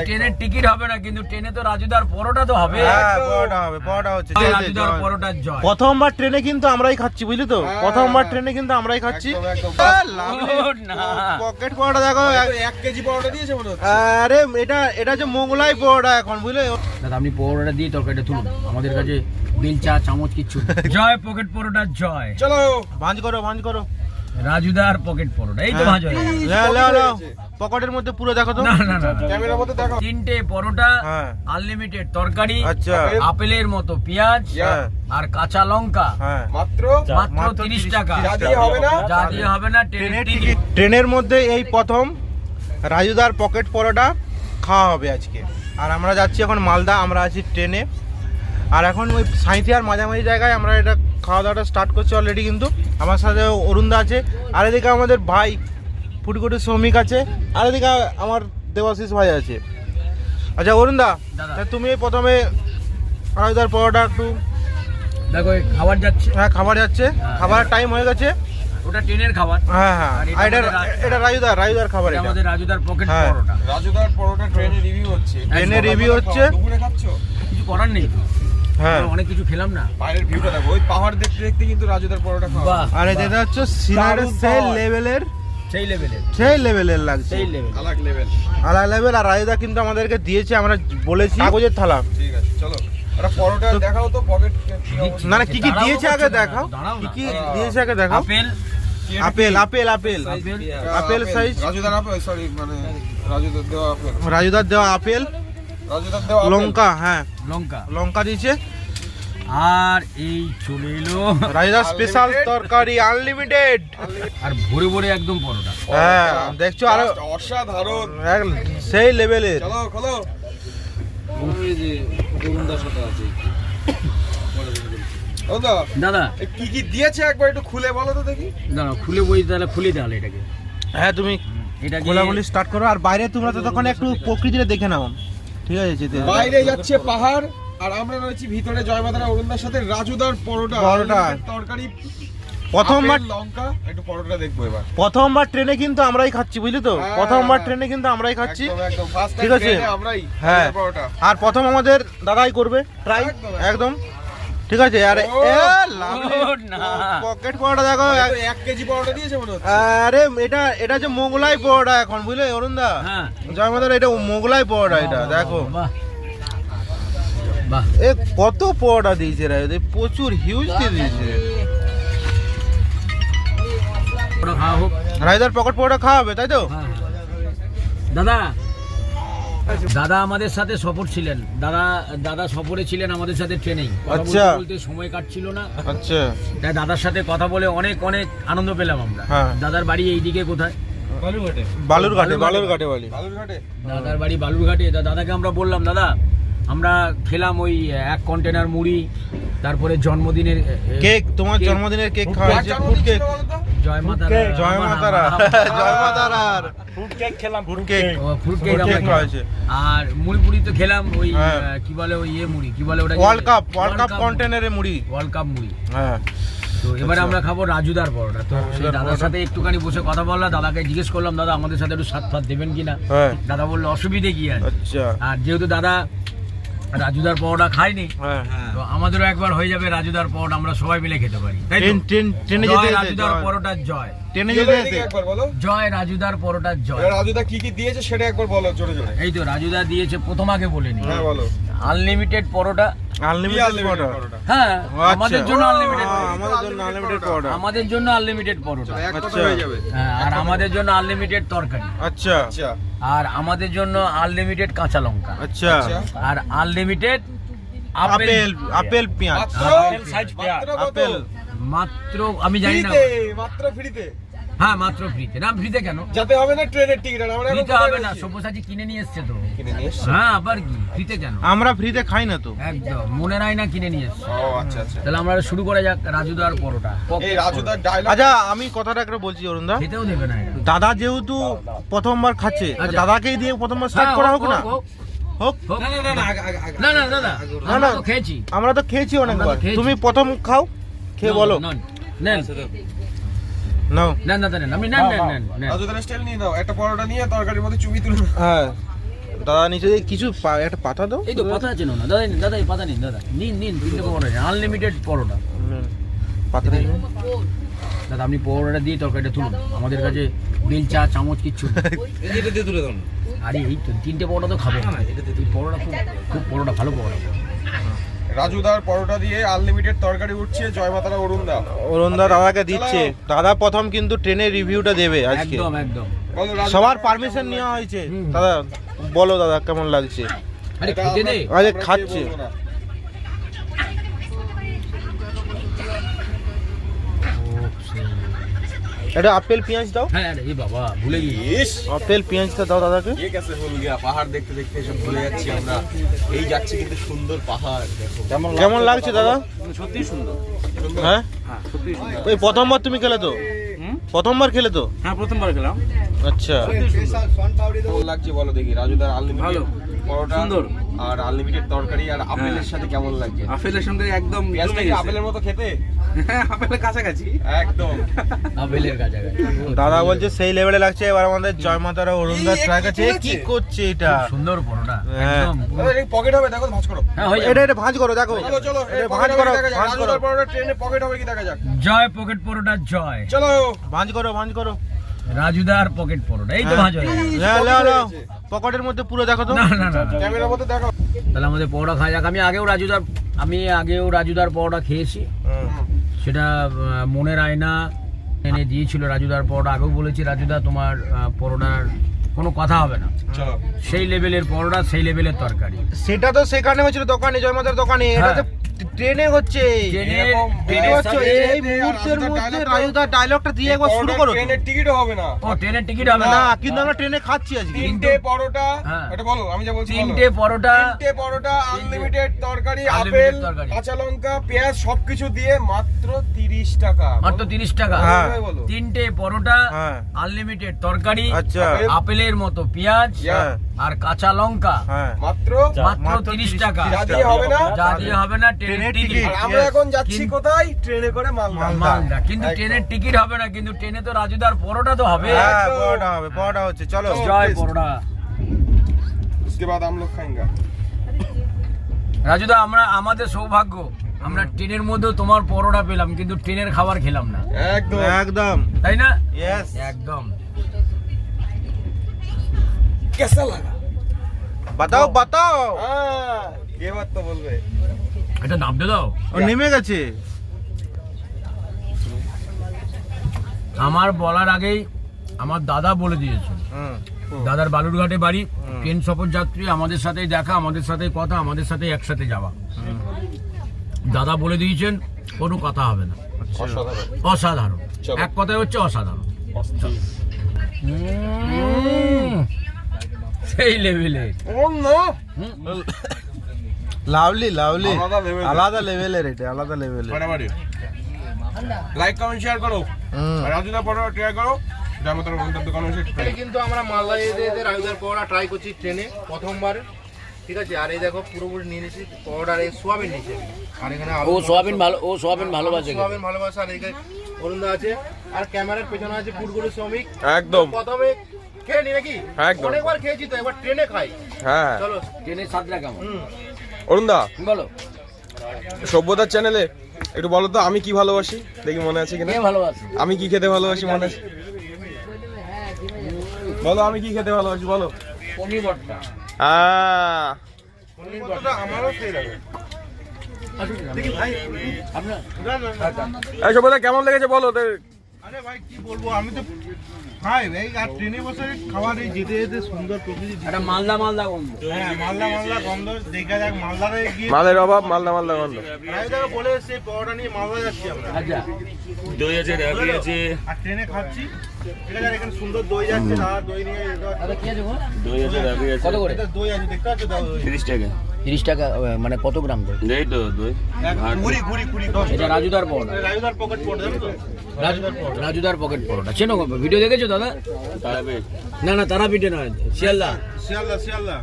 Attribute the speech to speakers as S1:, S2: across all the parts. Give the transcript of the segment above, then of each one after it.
S1: ট্রেনের টিকিট হবে না কিন্তু ট্রেনে তো রাজুদার পরোটা তো হবে।
S2: হ্যাঁ পরোটা হবে পরোটা হচ্ছে।
S1: জয়
S2: জয়, জয়,
S1: রাজুদার পরোটার জয়।
S2: প্রথমবার ট্রেনে কিন্তু আমরাই খাচ্ছি বুঝলি তো?
S3: হ্যাঁ।
S2: প্রথমবার ট্রেনে কিন্তু আমরাই খাচ্ছি।
S3: একদম, একদম।
S1: ও, না।
S2: পকেট পরোটা দেখো
S3: এক কেজি পরোটা দিয়েছে মনে
S2: আরে এটা এটা হচ্ছে মোগলাই পরোটা এখন বুঝলে?
S1: দাদা আপনি পরোটা দিয়ে তরকারিটা তুলুন। আমাদের কাছে বেলচা চামচ কিচ্ছু জয় পকেট পরোটার জয়।
S3: চলো।
S2: ভাঁজ করো ভাঁজ করো।
S1: রাজুদার পকেট পরোটা এই তো
S2: হ্যাঁ।
S1: ভাজ হয়ে।
S2: পকেটের মধ্যে পুরো দেখো তো।
S1: না না না না।
S3: ক্যামেরার মধ্যে দেখো।
S1: তিনটে পরোটা
S2: হ্যাঁ।
S1: আনলিমিটেড তরকারি
S2: আচ্ছা।
S1: আপেলের মতো পেঁয়াজ
S2: হ্যাঁ।
S1: আর কাঁচা লঙ্কা।
S2: হ্যাঁ।
S3: মাত্র?
S1: মাত্র
S2: মাত্র
S1: তিরিশ
S2: 30
S1: টাকা।
S3: যা দিয়ে হবে না?
S1: যা দিয়ে হবে না
S2: ট্রেনের টিকিট। ট্রেনের মধ্যে এই প্রথম রাজুদার পকেট পরোটা খাওয়া হবে আজকে। আর আমরা যাচ্ছি এখন মালদা আমরা আছি ট্রেনে। আর এখন ওই সাঁইথিয়ার মাঝামাঝি জায়গায় আমরা এটা খাওয়া দাওয়াটা স্টার্ট করছে অলরেডি কিন্তু। আমার সাথে অরুণদা আছে। আর এদিকে আমাদের ভাই ফুটকুটি শ্রমিক আছে। আর এদিকে আমার দেবাশিস ভাই আছে। আচ্ছা অরুণদা তুমি প্রথমে রাজুদার পরোটা একটু
S1: দেখো খাবার যাচ্ছে।
S2: হ্যাঁ খাবার যাচ্ছে। খাবারের টাইম হয়ে গেছে।
S1: ওটা ট্রেনের খাবার।
S2: হ্যাঁ হ্যাঁ।
S1: এটা
S2: এটা
S1: আমাদের রা-
S2: এটা রাজুদার রাজুদার খাবার
S1: এটা
S2: এটা।
S1: আমাদের রাজুদার পকেট
S2: হ্যাঁ।
S1: পরোটা।
S3: রাজুদার পরোটা ট্রেনে রিভিউ হচ্ছে।
S2: ট্রেনে রিভিউ হচ্ছে।
S3: দুপুরে খাচ্ছ?
S1: কিছু করার নেই।
S2: হ্যাঁ।
S1: অনেক কিছু খেলাম না।
S3: বাইরের ভিউটা দেখো। ওই পাহাড় দেখতে দেখতে কিন্তু রাজুদার পরোটা খাওয়া
S2: আর এটা হচ্ছে সিনারের সেই লেভেলের
S1: সেই লেভেলের
S2: সেই লেভেলের লাগছে।
S1: সেই লেভেল
S2: আলাদা লেভেল আর রাজুদা কিন্তু আমাদেরকে দিয়েছে আমরা বলেছি। কাগজের থালা।
S3: ঠিক আছে চলো। পরোটা দেখাও তো পকেট
S2: না না কি কি দিয়েছে আগে দেখাও? কি কি দিয়েছে আগে দেখাও?
S1: Apple.
S2: Apple apple apple.
S1: Apple
S2: apple size?
S3: রাজুদার আপেল সরি মানে রাজুদার দেওয়া আপেল
S2: রাজুদার দেওয়া আপেল।
S3: রাজুদার দেওয়া
S2: লঙ্কা হ্যাঁ।
S1: লঙ্কা।
S2: লঙ্কা দিয়েছে।
S1: আর এই চলে এলো।
S2: রাজুদার স্পেশাল তরকারি আনলিমিটেড
S1: আর ভরে ভরে একদম পরোটা।
S2: হ্যাঁ দেখছ
S3: আরও অসাধারণ।
S2: সেই লেভেলের
S3: চলো খোলো।
S1: দাদা
S3: কি কি দিয়েছে একবার একটু খুলে বলো তো দেখি।
S1: দাদা খুলে বই তাহলে খুলে তাহলে এটাকে।
S2: হ্যাঁ তুমি
S1: এটাকে
S2: গোলাগুলি স্টার্ট করো। আর বাইরে তোমরা তো তখন একটু প্রকৃতিটা দেখে নাও। ঠিক আছে যেতে
S3: বাইরে যাচ্ছে পাহাড় আর আমরা রয়েছি ভিতরে জয়মাতারা অরুণদার সাথে রাজুদার পরোটা
S2: পরোটা।
S3: তরকারি
S2: প্রথমবার
S3: লঙ্কা একটু পরোটা দেখব এবার।
S2: প্রথমবার ট্রেনে কিন্তু আমরাই খাচ্ছি বুঝলি তো?
S3: হ্যাঁ।
S2: প্রথমবার ট্রেনে কিন্তু আমরাই খাচ্ছি। ঠিক আছে।
S3: আমরাই
S2: হ্যাঁ। আর প্রথম আমাদের দাদাই করবে ট্রাই।
S3: একদম।
S2: ঠিক আছে আরে
S3: ও,
S2: পকেট পরোটা দেখো।
S3: এক কেজি পরোটা দিয়েছে মনে হচ্ছে।
S2: আরে এটা এটা হচ্ছে মোগলাই পরোটা এখন বুঝলে অরুণদা?
S1: হ্যাঁ।
S2: জয় মাতার এটা মোগলাই পরোটা এটা দেখো। এ কত পরোটা দিয়েছে রে প্রচুর হিউজ দিয়ে দিয়েছে। রাইদার পকেট পরোটা খাওয়াবে তাই তো?
S1: হ্যাঁ, হ্যাঁ। দাদা দাদা আমাদের সাথে সফর ছিলেন। দাদা দাদা সফরে ছিলেন আমাদের সাথে ট্রেনেই বলতে
S2: আচ্ছা।
S1: বলতে সময় কাটছিল না।
S2: আচ্ছা।
S1: তাই দাদার সাথে কথা বলে অনেক অনেক আনন্দ পেলাম আমরা।
S2: হ্যাঁ।
S1: দাদার বাড়ি এইদিকে কোথায়?
S2: বালুরঘাটে। বালুরঘাটে বলি
S1: দাদার বাড়ি বালুরঘাটে। তা দাদাকে আমরা বললাম দাদা আমরা খেলাম ওই এক কন্টেনার মুড়ি তারপরে জন্মদিনের
S2: কেক তোমার জন্মদিনের কেক খাওয়া কেক?
S1: জয় মাতা
S2: জয় মাতারা জয় মাতারার
S4: ফ্রুট কেক খেলাম
S2: ফুড কেক
S1: ফ্রুট কেক আমরা
S2: cake খাওয়া
S1: খেলাম।
S2: হয়েছে।
S1: আর মুড়ি পুরি তো খেলাম ওই
S2: হ্যাঁ।
S1: কি বলে ওই ইয়ে মুড়ি? কি বলে ওটা
S2: ওয়ার্ল্ড কাপ ওয়ার্ল্ড কাপ কন্টেনারে মুড়ি।
S1: ওয়ার্ল্ড কাপ মুড়ি।
S2: হ্যাঁ।
S1: তো এবারে
S2: আচ্ছা।
S1: আমরা খাব রাজুদার পরোটা। তো সেই দাদার সাথে একটুখানি বসে কথা বললাম দাদাকে জিজ্ঞেস করলাম দাদা আমাদের সাথে একটু সাত ফাত দেবেন কিনা?
S2: হ্যাঁ।
S1: দাদা বলল অসুবিধে কি আছে?
S2: আচ্ছা।
S1: আর যেহেতু দাদা রাজুদার পরোটা খায়নি
S2: হ্যাঁ।
S1: তো আমাদেরও একবার হয়ে যাবে রাজুদার পরোটা আমরা সবাই মিলে খেতে পারি?
S2: ট্রেন
S1: রাজুদার পরোটার জয়।
S3: এবার
S2: যেতে যেতে
S1: জয় রাজুদার পরোটার জয়।
S3: রাজুদা কি কি দিয়েছে সেটা একবার বলো জোরে জোরে।
S1: এই তো রাজুদা দিয়েছে প্রথম আগে বলেনি
S3: হ্যাঁ বলো।
S1: আনলিমিটেড পরোটা।
S2: আনলিমিটেড পরোটা?
S3: পরোটা?
S1: হ্যাঁ
S2: আচ্ছা।
S1: আমাদের জন্য আনলিমিটেড
S2: আমাদের জন্য আনলিমিটেড পরোটা।
S1: আমাদের জন্য আনলিমিটেড পরোটা।
S2: আচ্ছা।
S3: হ্যাঁ
S1: আর আমাদের জন্য আনলিমিটেড তরকারি।
S2: আচ্ছা।
S3: আচ্ছা।
S1: আর আমাদের জন্য আনলিমিটেড কাঁচা লঙ্কা।
S2: আচ্ছা।
S3: আচ্ছা।
S1: আর আনলিমিটেড
S2: আপেল। আপেল পেঁয়াজ।
S4: আপেল size পেঁয়াজ।
S2: আপেল।
S1: মাত্র আমি জানি না।
S3: মাত্র ফ্রিতে।
S1: হ্যাঁ মাত্র ফ্রিতে না ফ্রিতে কেন?
S3: যাতে হবে না ট্রেনের টিকিট আমরা
S1: ফ্রিতে হবে না? সব্যসাচী কিনে নিয়ে এসছে তো।
S3: কিনে নিয়ে এসছো?
S1: হ্যাঁ আবার কি? ফ্রিতে কেন?
S2: আমরা ফ্রিতে খাই না তো।
S1: একদম মনে নাই না কিনে নিয়ে এসছে।
S3: ও আচ্ছা আচ্ছা।
S1: তাহলে আমরা শুরু করা যাক রাজুদার পরোটা।
S3: এই রাজুদার ডায়লগ
S2: আচ্ছা আমি কথাটা একটা বলছি অরুণদা।
S1: খেতেও দেবে না
S2: দাদা যেহেতু প্রথমবার খাচ্ছে
S1: আচ্ছা।
S2: দাদাকেই দিয়ে প্রথমবার স্টার্ট
S1: হ্যাঁ,
S2: করা
S1: হোক,
S2: না?
S1: হোক,
S2: হোক।
S1: হোক।
S3: না না না না আগে আগে আগে।
S1: না না দাদা
S2: না,
S1: আমরা
S2: না।
S1: তো খেয়েছি।
S2: আমরা তো খেয়েছি অনেকবার। তুমি প্রথম খাও খেয়ে বলো।
S1: নন, নেন
S2: নাও।
S1: নেন নেন
S3: রাজুদার স্টাইল নিয়ে নাও। একটা পরোটা নিয়ে তরকারির মধ্যে চুবি তুলে
S2: হ্যাঁ। দাদা নিচে কিছু পা- একটা পাতা দাও।
S1: এই তো পাতা আছে না। দাদা নিন, দাদা এই পাতা নিন দাদা। নিন নিন তিনটে পরোটা আনলিমিটেড পরোটা।
S2: পাতা দিন
S1: দাদা আপনি পরোটাটা দিয়ে তরকারিটা তুলুন। আমাদের কাছে বেলচা চামচ কিচ্ছু।
S4: এটা দিয়ে তুলে দাও।
S1: আরে এই তো তিনটে পরোটা তো খাবে। এই পরোটা খুব খুব পরোটা ভালো পরোটা।
S3: রাজুদার পরোটা দিয়ে আনলিমিটেড তরকারি উঠছে। জয় মাতারা অরুণদা।
S2: অরুণদা দাদাকে দিচ্ছে। দাদা প্রথম কিন্তু ট্রেনের রিভিউটা দেবে আজকে।
S1: একদম একদম।
S2: সবার পারমিশন নেওয়া হয়েছে। দাদা বলো দাদা কেমন লাগছে?
S1: আরে খেতে দে।
S2: আরে খাচ্ছে।
S3: খেয়ে বলব না।
S2: এটা আপেল পেঁয়াজ দাও।
S1: হ্যাঁ, বাবা
S2: আপেল পেঁয়াজটা দাও দাদাকে।
S3: পাহাড় দেখতে দেখতে ভুলে যাচ্ছি আমরা। এই যাচ্ছি কিন্তু সুন্দর পাহাড়
S2: কেমন লাগছে? দাদা?
S4: সত্যি সুন্দর।
S2: হ্যাঁ?
S4: হ্যাঁ
S2: ওই প্রথমবার তুমি খেলে তো? প্রথমবার খেলে তো?
S4: হ্যাঁ প্রথমবার খেলাম।
S2: আচ্ছা।
S3: লাগছে বলো দেখি রাজুদার আলু
S4: ভালো।
S3: পরোটা।
S4: সুন্দর।
S3: আর আনলিমিটেড তরকারি আর আপেলের সাথে কেমন লাগছে
S4: আপেলের সঙ্গে একদম।
S3: আপেলের মতো খেতে?
S4: হ্যাঁ আপেলের কাছাকাছি।
S3: একদম।
S1: আপেলের কাছাকাছি।
S2: দাদা বলছে সেই লেভেলে লাগছে এবার আমাদের জয় মাতারা অরুণদাস ট্রাই কাছে
S3: কি
S2: করছে এটা?
S1: সুন্দর পরোটা
S2: হ্যাঁ।
S1: একদম।
S3: পকেট হবে দেখো ভাঁজ করো।
S1: হ্যাঁ
S2: এটা এটা ভাঁজ করো দেখো।
S3: চলো চলো
S2: ভাঁজ করো। ভাঁজ করো।
S3: পরোটা ট্রেনে পকেট হবে কি দেখা যাক?
S1: জয় পকেট পরোটা জয়।
S3: চলো।
S2: ভাঁজ করো ভাঁজ করো।
S1: রাজুদার পকেট পরোটা এই তো
S2: হ্যাঁ।
S1: ভাঁজ হয়ে
S2: নাও। পকেটের মধ্যে পুরো দেখো তো।
S1: না না না।
S3: ক্যামেরার মধ্যে দেখো।
S1: তাহলে আমাদের পরোটা খাওয়া যাক। আমি আগেও রাজুদার আমি আগেও রাজুদার পরোটা খেয়েছি। সেটা মনের আয়না এনে দিয়েছিল রাজুদার পরোটা। আগেও বলেছি রাজুদা তোমার পরোটার কোনো কথা হবে না।
S3: চলো।
S1: সেই লেভেলের পরোটা সেই লেভেলের তরকারি।
S2: সেটা তো সেখানে হয়েছিল দোকানে জয় মাতার দোকানে। এটা
S1: হ্যাঁ।
S2: ট্রেনে হচ্ছে।
S1: ট্রেনে
S2: ট্রেনে এই মুহূর্তের মধ্যে রাজুদার ডায়লগটা দিয়ে একবার শুরু করো।
S3: ট্রেনের টিকিটও হবে না।
S1: ও ট্রেনের টিকিট হবে
S2: না? কিন্তু আমরা ট্রেনে খাচ্ছি আজকে।
S3: তিনটে পরোটা
S1: হ্যাঁ।
S3: এটা বলো আমি যা বলছি
S1: তিনটে পরোটা
S3: তিনটে পরোটা আনলিমিটেড তরকারি আপেল কাঁচা লঙ্কা পেঁয়াজ সবকিছু দিয়ে মাত্র তিরিশ টাকা।
S1: মাত্র তিরিশ টাকা।
S2: হ্যাঁ।
S1: তিনটে পরোটা
S2: হ্যাঁ।
S1: আনলিমিটেড তরকারি
S2: আচ্ছা।
S1: আপেলের মতো পেঁয়াজ
S3: হ্যাঁ।
S1: আর কাঁচা লঙ্কা।
S2: হ্যাঁ।
S3: মাত্র
S1: মাত্র
S2: মাত্র
S1: তিরিশ
S2: 30
S1: টাকা।
S3: যা দিয়ে হবে না?
S1: যা দিয়ে হবে না ট্রেনের
S2: ট্রেনের
S1: টিকিট
S2: টিকিট।
S3: আর আমরা
S2: Yes.
S3: এখন যাচ্ছি
S1: কিন্তু-
S3: কোথায় ট্রেনে করে মালদা
S2: মালদা।
S1: মালদা কিন্তু
S3: একদম।
S1: ট্রেনের টিকিট হবে না কিন্তু ট্রেনে তো রাজুদার পরোটা তো হবে
S2: হ্যাঁ পরোটা হবে পরোটা হচ্ছে চলো
S3: চলো।
S1: জয়
S3: please।
S1: পরোটা
S3: उसके बाद हम लोग खाएंगे
S1: রাজুদা আমরা আমাদের সৌভাগ্য আমরা ট্রেনের মধ্যেও তোমার পরোটা পেলাম কিন্তু ট্রেনের খাবার খেলাম না
S3: একদম
S2: একদম
S1: তাই না
S2: ইয়েস
S1: একদম
S3: कैसा लगा
S2: বাতাও বাতাও
S3: हाँ ये बात तो बोल रहे
S1: এটা নামতে দাও।
S2: ও নেমে গেছে।
S1: আমার বলার আগেই আমার দাদা বলে দিয়েছে
S2: হুম।
S1: দাদার বালুরঘাটে বাড়ি ট্রেন সফর যাত্রী আমাদের সাথে দেখা আমাদের সাথে কথা আমাদের সাথে একসাথে যাওয়া। দাদা বলে দিয়েছেন কোনো কথা হবে না।
S3: অসাধারণ।
S1: অসাধারণ। এক কথায় হচ্ছে অসাধারণ। সেই লেভেলে।
S2: লাভলি লাভলি
S3: আলাদা
S2: লেভেলের এটা আলাদা লেভেলের
S3: ফাটাফাটি লাইক কমেন্ট শেয়ার করো। আর রাজুদা পড়ো ট্রাই করো।
S2: কিন্তু আমরা মালদা এদের রাজুদার পরোটা ট্রাই করছি ট্রেনে প্রথমবার। ঠিক আছে? আর এই দেখো পুরোপুরি নিয়ে নিয়েছি পরোটার এই সোয়াবিন নিচে আর এখানে
S1: ও সোয়াবিন ভালো ও সোয়াবিন ভালোবাসে
S2: সোয়াবিন ভালোবাসা আর এখানে অরুণদা আছে। আর ক্যামেরার পেছনে আছে ফুটগুলো শ্রমিক।
S3: একদম।
S2: প্রথমে খেয়ে নি নাকি?
S3: একদম।
S2: অনেকবার খেয়েছি তো এবার ট্রেনে খাই।
S3: হ্যাঁ।
S2: চলো।
S1: ট্রেনের স্বাদটা কেমন?
S2: হুম।
S3: অরুণদা
S1: বলো।
S3: সভ্যতার চ্যানেলে একটু বলো তো আমি কি ভালোবাসি? দেখি মনে আছে কিনা?
S1: কে ভালোবাসে?
S3: আমি কি খেতে ভালোবাসি মনে আছে? বলো আমি কি খেতে ভালোবাসি বলো।
S1: পনির ভর্তা
S3: আহ,
S2: আমারও সেই লাগে দেখি ভাই।
S1: আপনার?
S3: এই সভ্যতা কেমন লেগেছে বলো তো-
S2: আরে ভাই কি বলব? আমি তো খাই এই আর ট্রেনে বসে খাবার এই যেতে যেতে সুন্দর প্রকৃতি
S1: একটা মালদা মালদা গন্ধ।
S2: হ্যাঁ মালদা মালদা গন্ধ দেখা যাক মালদারে গিয়ে
S3: মালের অভাব মালদা মালদা গন্ধ।
S2: রায়দাকে বলে এসে পরোটা নিয়ে মালদা যাচ্ছি আমরা।
S1: আচ্ছা।
S4: দই আছে রাবড়ি আছে।
S2: আর ট্রেনে খাচ্ছি। ঠিক আছে এখানে সুন্দর দই যাচ্ছে দাদা দই নিয়ে যেতে
S1: কি আছে
S4: দই আছে রাবড়ি আছে।
S1: কত করে?
S2: দই আছে দেখতে পাচ্ছ দাও দই?
S4: তিরিশ টাকা।
S1: তিরিশ টাকা মানে কত গ্রাম দেয়
S4: এই তো দই।
S2: কুড়ি কুড়ি কুড়ি
S1: এটা রাজুদার পরোটা।
S2: রায়দার পকেট পড়ে যাবে তো?
S1: রাজু রাজুদার পকেট পরোটা। চেনো ভিডিও দেখেছ দাদা?
S4: তারাপীঠ।
S1: না না তারাপীঠে নয় শিয়ালদা।
S2: শিয়ালদা শিয়ালদা।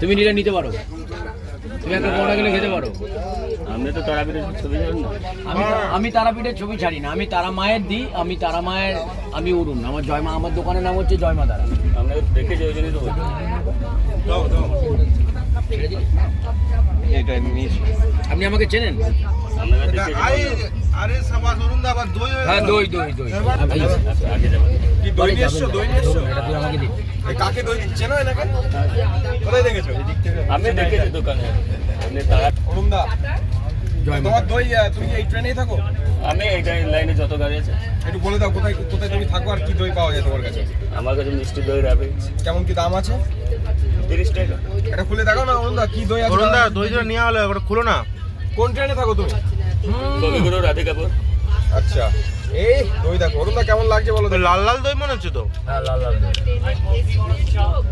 S1: তুমি নিলে নিতে পারো। তুমি একটা পরোটা কিনে খেতে পারো।
S4: আপনি তো তারাপীঠের ছবি যাবেন না।
S1: আমি আমি তারাপীঠের ছবি ছাড়ি না। আমি তারা মায়ের দিই আমি তারা মায়ের আমি অরুণ। আমার জয়মা আমার দোকানের নাম হচ্ছে জয়মা তারা।
S4: আমরা দেখেছি ওই জন্যই তো
S3: এটা
S1: আপনি আমাকে চেনেন?
S2: হ্যাঁ
S1: দই এই,
S3: কাকে দই দিচ্ছে? না এনাকে? কোথায় দেখেছ?
S4: আমি দেখেছি দোকানে।
S3: তোমার দই তুমি এই ট্রেনেই থাকো?
S4: আমি এইটা লাইনে যত গাড়ি আছে।
S3: একটু বলে দাও কোথায় কোথায় তুমি থাকো আর কি দই পাওয়া যায় তোমার কাছে?
S4: আমার কাছে মিষ্টি দই রাবে
S3: কেমন কি দাম আছে?
S4: তিরিশ টাকা।
S3: এটা খুলে দেখো না অরুণ দা কি দই আছে?
S2: অরুণ দা দই তো নেওয়া হলো এবার খুলো না।
S3: কোন ট্রেনে থাকো তুমি?
S4: কবিগুরু রাধে কাপুর।
S3: আচ্ছা। এই দই দেখো অরুণ দা কেমন লাগছে বলো
S2: লাল লাল দই মনে হচ্ছে তো?
S1: হ্যাঁ লাল লাল দই।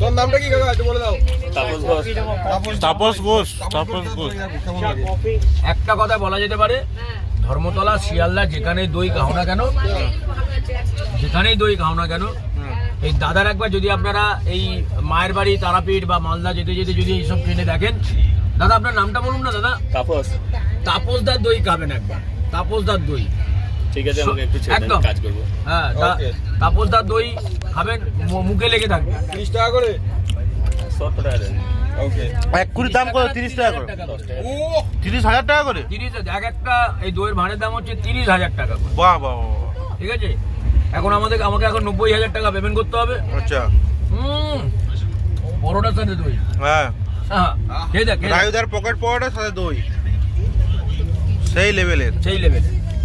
S3: তোর নামটা কি কাকা? একটু বলে দাও।
S4: তাপস ঘোষ।
S2: তাপস ঘোষ
S3: তাপস ঘোষ
S1: একটা কথা বলা যেতে পারে ধর্মতলা শিয়ালদা যেখানে দই খাও না কেন যেখানেই দই খাও না কেন এই দাদার একবার যদি আপনারা এই মায়ের বাড়ি তারাপীঠ বা মালদা যেতে যেতে যদি এইসব ট্রেনে দেখেন দাদা আপনার নামটা বলুন না দাদা?
S4: তাপস।
S1: তাপসদার দই খাবেন একবার তাপসদার দই।
S4: ঠিক আছে আমাকে একটু
S1: একদম।
S4: কাজ করব।
S1: হ্যাঁ. তাপসদার দই খাবেন মুখে লেগে থাকবে।
S3: টাকা করে?
S4: টাকা দেন।
S2: এক দাম করে তিরিশ টাকা করে।
S4: দশ টাকা
S3: ও
S2: তিরিশ হাজার টাকা করে?
S1: তিরিশ এক একটা এই দইয়ের ভাড়ের দাম হচ্ছে তিরিশ হাজার টাকা করে।
S2: বাহ বাহ বাহ, বাহ।
S1: ঠিক আছে? এখন আমাদের আমাকে এখন নব্বই হাজার টাকা পেমেন্ট করতে হবে।
S2: আচ্ছা।
S1: হুম। পরোটার সাথে দই।
S2: হ্যাঁ।
S1: হ্যাঁ খেয়ে দেখ।
S2: রায়ুদার পকেট পরোটার সাথে দই। সেই লেভেলের
S1: সেই লেভেলে